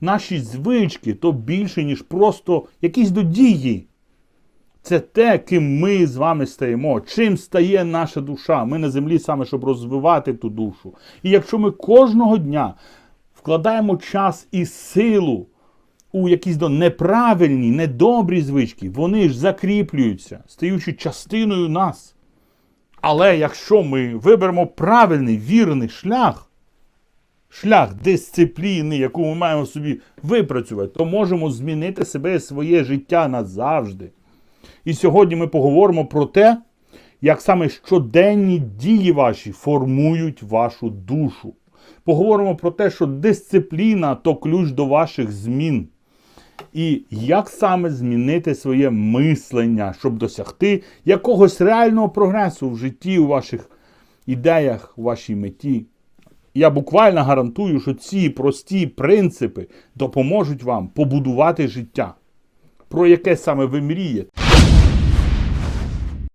наші звички то більше, ніж просто якісь додії. Це те, ким ми з вами стаємо, чим стає наша душа. Ми на землі саме, щоб розвивати ту душу. І якщо ми кожного дня вкладаємо час і силу у якісь неправильні, недобрі звички, вони ж закріплюються, стаючи частиною нас. Але якщо ми виберемо правильний вірний шлях, шлях дисципліни, яку ми маємо собі випрацювати, то можемо змінити себе і своє життя назавжди. І сьогодні ми поговоримо про те, як саме щоденні дії ваші формують вашу душу. Поговоримо про те, що дисципліна то ключ до ваших змін. І як саме змінити своє мислення, щоб досягти якогось реального прогресу в житті, у ваших ідеях, у вашій меті. Я буквально гарантую, що ці прості принципи допоможуть вам побудувати життя, про яке саме ви мрієте.